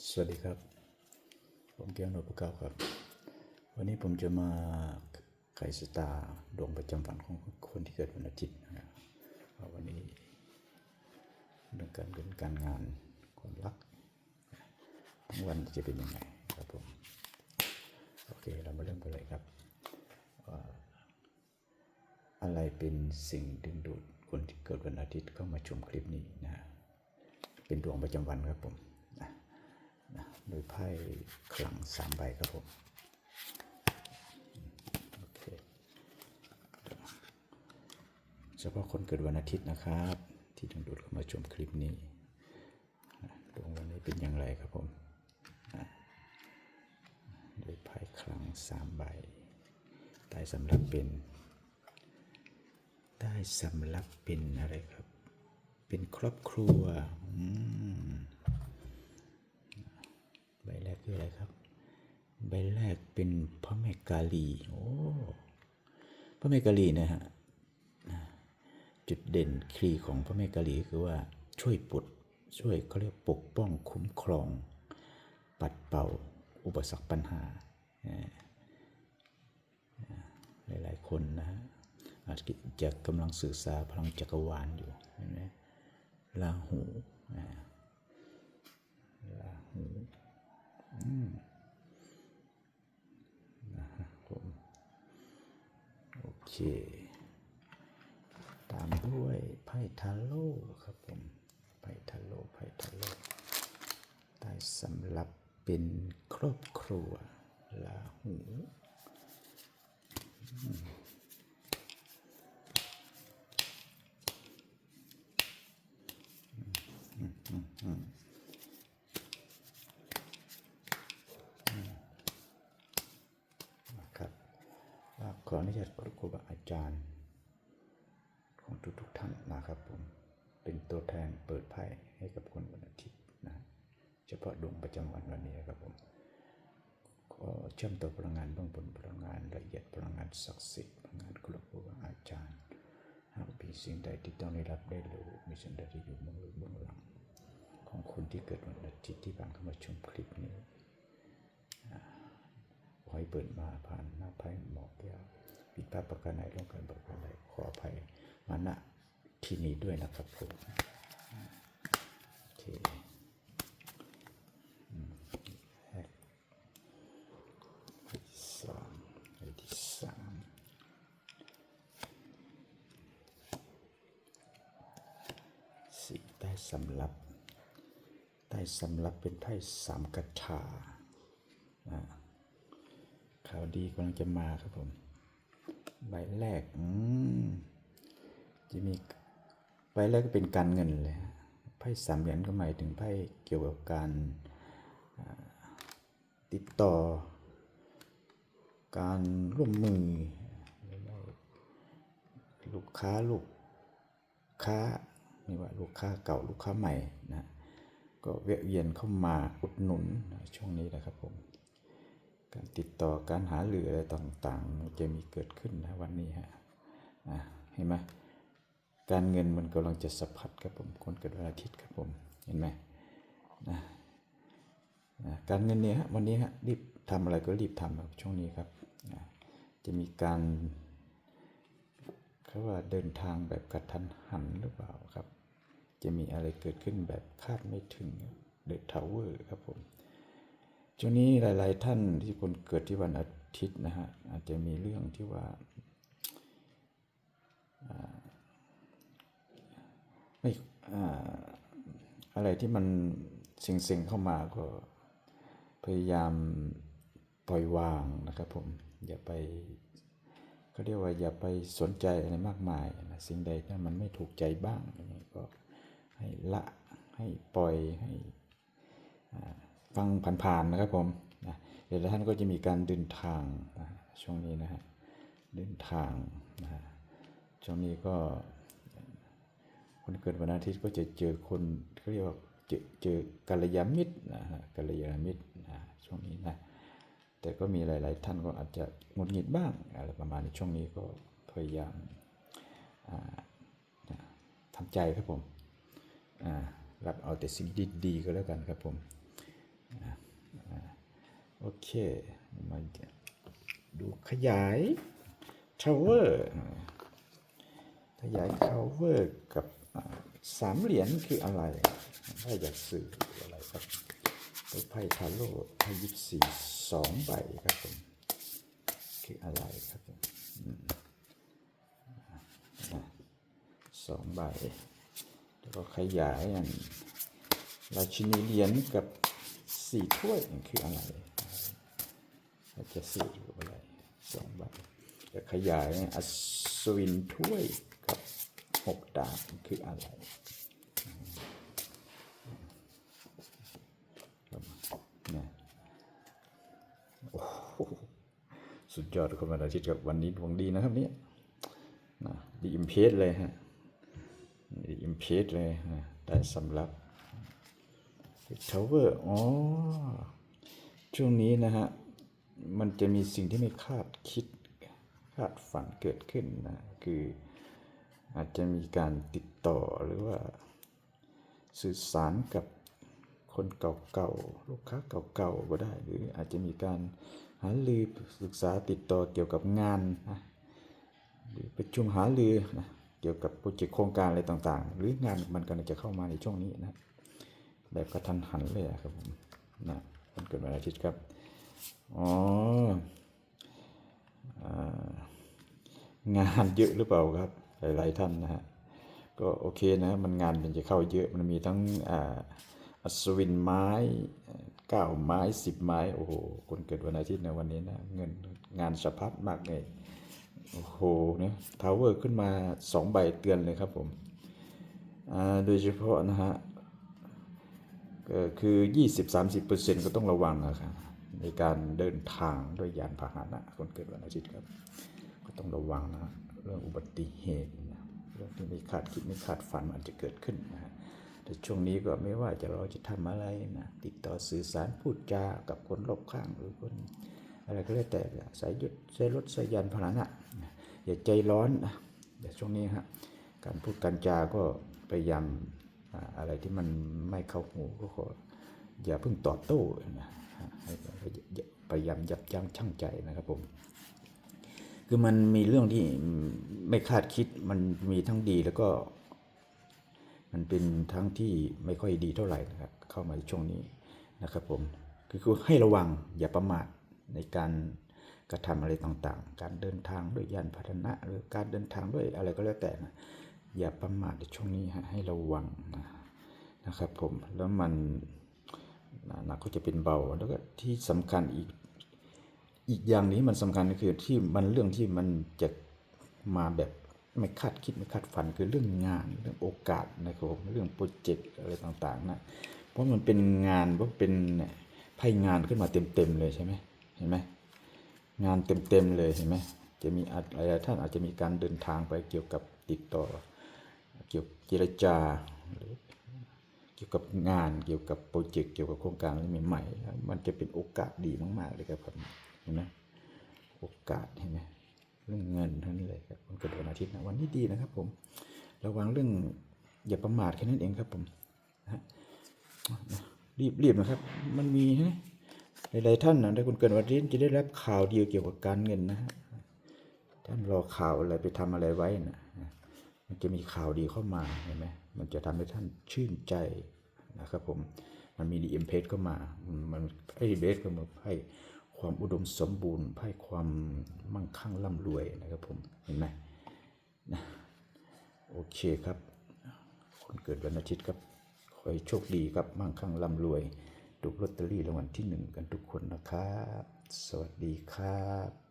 สวัสดีครับ ผมเกียงโนบุเก้าครับ วันนี้ผมจะมาไขสตาดวงประจำวันของคนที่เกิดวันอาทิตย์นะครับวันนี้เรื่องการเงินการงานความรักทั้งวันจะเป็นยังไงครับผมโอเคเรามาเริ่มกันเลยครับว่าอะไรเป็นสิ่งดึงดูดคนที่เกิดวันอาทิตย์เข้ามาชมคลิปนี้นะฮะเป็นดวงประจำวันครับผม นะโดยไพ่ขลังสามใบครับผมโอเคเฉพาะคนเกิดวันอาทิตย์นะครับ ที่ดึงดูดเข้ามาชมคลิปนี้ดวงวันนี้เป็นอย่างไรครับผมโดยไพ่ขลังสามใบได้สำหรับเป็นได้สำหรับเป็นอะไรครับ เป็นครอบครัวอืม ใบแรกคืออะไรครับ ใบแรกเป็นพระแม่กาลี โอ้ พระแม่กาลีนะฮะ จุดเด่นคลีของพระแม่กาลีคือว่าช่วยปลดช่วยเขาเรียกปกป้องคุ้มครอง ปัดเป่าอุปสรรคปัญหา หลายๆคนนะฮะอาจจะกำลังสื่อสารพลังจักรวาลอยู่เห็นไหมลาหูนะลาหู นะผมโอเค ตามด้วยไพ่ทาโร่ครับผมไพ่ทาโร่ไพ่ทาโร่ได้สำหรับเป็นครอบครัวลาหูอืมอืมอืมอืม นะครับว่าข ออนุญาตครูบาอาจารย์ ของทุกๆท่านนะครับผมเป็นตัวแทนเปิดไพ่ให้กับคนวันอาทิตย์นะเฉพาะดวงประจำวันวันนี้ครับผมขอเชื่อมต่อพลังงานเบื้องบนพลังงานละเอียดพลังงานศักดิ์สิทธิ์พลังงานครูบาอาจารย์หากมีสิ่งใดที่ต้องได้รับได้รู้มีสิ่งใดที่อยู่เบื้องลึกเบื้องหลัง ของคนที่เกิดวันอาทิตย์ที่ผ่านเข้ามาชมคลิปนี้ขอให้เปิดมาผ่านหน้าไพ่หมอกแก้ว ผิดพลาดประการใดร่วมกันประการใดขออภัยมาณที่นี้ด้วยนะครับผมโอเคอืมที่สองที่สามสี่ได้สำรับได้สำรับเป็นไพ่สามกระชาข่าวดีกำลังจะมาครับผม ใบแรกอืจะมีใบแรกก็เป็นการเงินเลยฮะไพ่สามเหรียญก็หมายถึงไพ่เกี่ยวกับการติดต่อ การร่วมมือ ลูกค้าลูกค้าไม่ว่าลูกค้าเก่าลูกค้าใหม่นะก็แวะเวียนเข้ามาอุดหนุนช่วงนี้นะครับผม การติดต่อการหาเหรืออะไรต่างๆ จะมีเกิดขึ้นนะวันนี้ฮะนะเห็นไหมการเงินมันกำลังจะสะพัดครับผมคนเกิดวันอาทิตย์ครับผมเห็นไหมนะนะการเงินเนี่ยฮะวันนี้ฮะรีบทำอะไรก็รีบทำครับช่วงนี้ครับนะจะมีการเขาว่าเดินทางแบบกระทันหันหรือเปล่าครับ จะมีอะไรเกิดขึ้นแบบคาดไม่ถึงเดอะทาวเวอร์ครับผม ช่วงนี้หลาย ๆ ท่านที่คนเกิดที่วันอาทิตย์นะฮะอาจจะมีเรื่องที่ว่าอ่าไม่อะไรที่มันเซ็งๆเข้ามาก็พยายามปล่อยวางนะครับผมอย่าไปเขาเรียกว่าอย่าไปสนใจอะไรมากมายนะสิ่งใดถ้ามันไม่ถูกใจบ้างก็ให้ละให้ปล่อยให้ ฟังผ่านๆนะครับผมนะเดี๋ยวท่านก็จะมีการเดินทางนะช่วงนี้นะฮะเดินทางนะฮะช่วงนี้ก็คนเกิดวันอาทิตย์ก็จะเจอคนเขาเรียกว่าเจอเจอกัลยาณมิตรนะฮะกัลยาณมิตรนะช่วงนี้นะแต่ก็มีหลาย ๆ ท่านก็อาจจะหงุดหงิดบ้างอะไรประมาณนี้ช่วงนี้ก็พยายามทำใจครับผมรับเอาแต่สิ่งดีๆก็แล้วกันครับผม โอเค มาดูขยายทาวเวอร์ขยายทาวเวอร์กับสามเหรียญคืออะไรถ้าอยากสื่ออะไรครับตัวไพ่ทาโร่ไพ่ยิปซีสองใบครับผมคืออะไรครับผมสองใบ แล้วก็ขยายอันราชินีเหรียญกับสี่ถ้วยคืออะไร เราจะสื่อหรืออะไรสองใบจะขยายอัศวินถ้วยกับหกดาบคืออะไรนี่ยโอ้สุดยอดคนวันอาทิตย์กับวันนี้ดวงดีนะครับเนี่ยนะดีอิมเพสเลยฮะอิมเพสเลยนะได้สำหรับทาวเวอร์อ๋อช่วงนี้นะฮะ มันจะมีสิ่งที่ไม่คาดคิดคาดฝันเกิดขึ้นนะคืออาจจะมีการติดต่อหรือว่าสื่อสารกับคนเก่าๆลูกค้าเก่าๆก็ได้ หรืออาจจะมีการหารือศึกษาติดต่อเกี่ยวกับงานนะหรือประชุมหารือนะเกี่ยวกับโปรเจกต์โครงการอะไรต่างๆ หรืองานมันก็จะเข้ามาในช่วงนี้นะแบบกระทันหันเลยครับผมนะมันเกิดวันอาทิตย์ครับ อ๋องานเยอะหรือเปล่าครับ หลาย ๆ ท่านนะฮะก็โอเคนะ มันงานมันจะเข้าเยอะมันมีทั้งอัศวินไม้เก้าไม้สิบไม้โอ้โหคนเกิดวันอาทิตย์ในวันนี้นะเงินงานสะพัดมากเลยโอ้โหเนี่ยทาวเวอร์ขึ้นมาสองใบเตือนเลยครับผมโดยเฉพาะนะฮะก็คือ 20-30%ก็ต้องระวังนะครับ ในการเดินทางด้วยยานพาหนะคนเกิดวันอาทิตย์ครับ ก็ต้องระวังนะเรื่องอุบัติเหตุนะเรื่องที่ไม่คาดคิดไม่คาดฝันมันอาจจะเกิดขึ้นนะแต่ช่วงนี้ก็ไม่ว่าจะเราจะทำอะไรนะติดต่อสื่อสารพูดจากับคนรอบข้างหรือคนอะไรก็แล้วแต่ใส่ยศใส่รถใส่ยานพาหนะอย่าใจร้อนนะอย่ช่วงนี้ฮะการพูดการจาก็พยายามอะไรที่มันไม่เข้าหูก็ขออย่าเพิ่งตอบโต้นะ พยายามยับยั้งชั่งใจนะครับผม คือมันมีเรื่องที่ไม่คาดคิดมันมีทั้งดีแล้วก็ มันเป็นทั้งที่ไม่ค่อยดีเท่าไหร่นะครับ เข้ามาในช่วงนี้นะครับผมคือให้ระวังอย่าประมาทในการกระทำอะไรต่างๆ การเดินทางด้วยยานพาหนะ หรือการเดินทางด้วยอะไรก็แล้วแต่นะอย่าประมาทในช่วงนี้ฮะให้ระวังนะครับผมแล้วมัน หนักก็จะเป็นเบา แล้วก็ที่สำคัญอีกอีกอย่างนี้มันสำคัญก็คือที่มันเรื่องที่มันจะมาแบบไม่คาดคิดไม่คาดฝันคือเรื่องงานเรื่องโอกาสนะครับผมเรื่องโปรเจกต์อะไรต่างๆนะเพราะมันเป็นงานเพราะเป็นไพ่งานขึ้นมาเต็มๆเลยใช่ไหมเห็นไหมงานเต็มๆเลยเห็นไหมจะมีอะไรท่านอาจจะมีการเดินทางไปเกี่ยวกับติดต่อ เกี่ยวเจรจาหรือ กี่ยวกับงานเกี่ยวกับโปรเจกต์เกี่ยวกับโครงการอะไรใหม่ๆมันจะเป็นโอกาสดีมาก ๆ เลยครับผมเห็นไหมโอกาสเห็นไหมเรื่องเงินเท่านั้นเลยครับวันเกิดวันอาทิตย์นะวันนี้ดีนะครับ ผมระวังเรื่องอย่าประมาทแค่นั้นเองครับผมนะรีบรีบนะครับ มันมีนะหลายๆท่านนะถ้าคุณเกิดวันอาทิตย์จะได้รับข่าวเดียวเกี่ยวกับการเงินนะฮะท่านรอข่าวอะไรไปทำอะไรไว้นะมันจะมีข่าวดีเข้ามาเห็นไหม มันจะทำให้ท่านชื่นใจนะครับผมมันมีดีเอ็มเพเข้ามามันไอ้เบสก็มาให้ความอุดมสมบูรณ์ให้ความมั่งคั่งร่ำรวยนะครับผมเห็นไหมนะโอเคครับ คนเกิดวันอาทิตย์ครับขอให้โชคดีครับมั่งคั่งร่ำรวยถูกลอตเตอรี่รางวัลที่หนึ่งกันทุกคนนะครับ สวัสดีครับ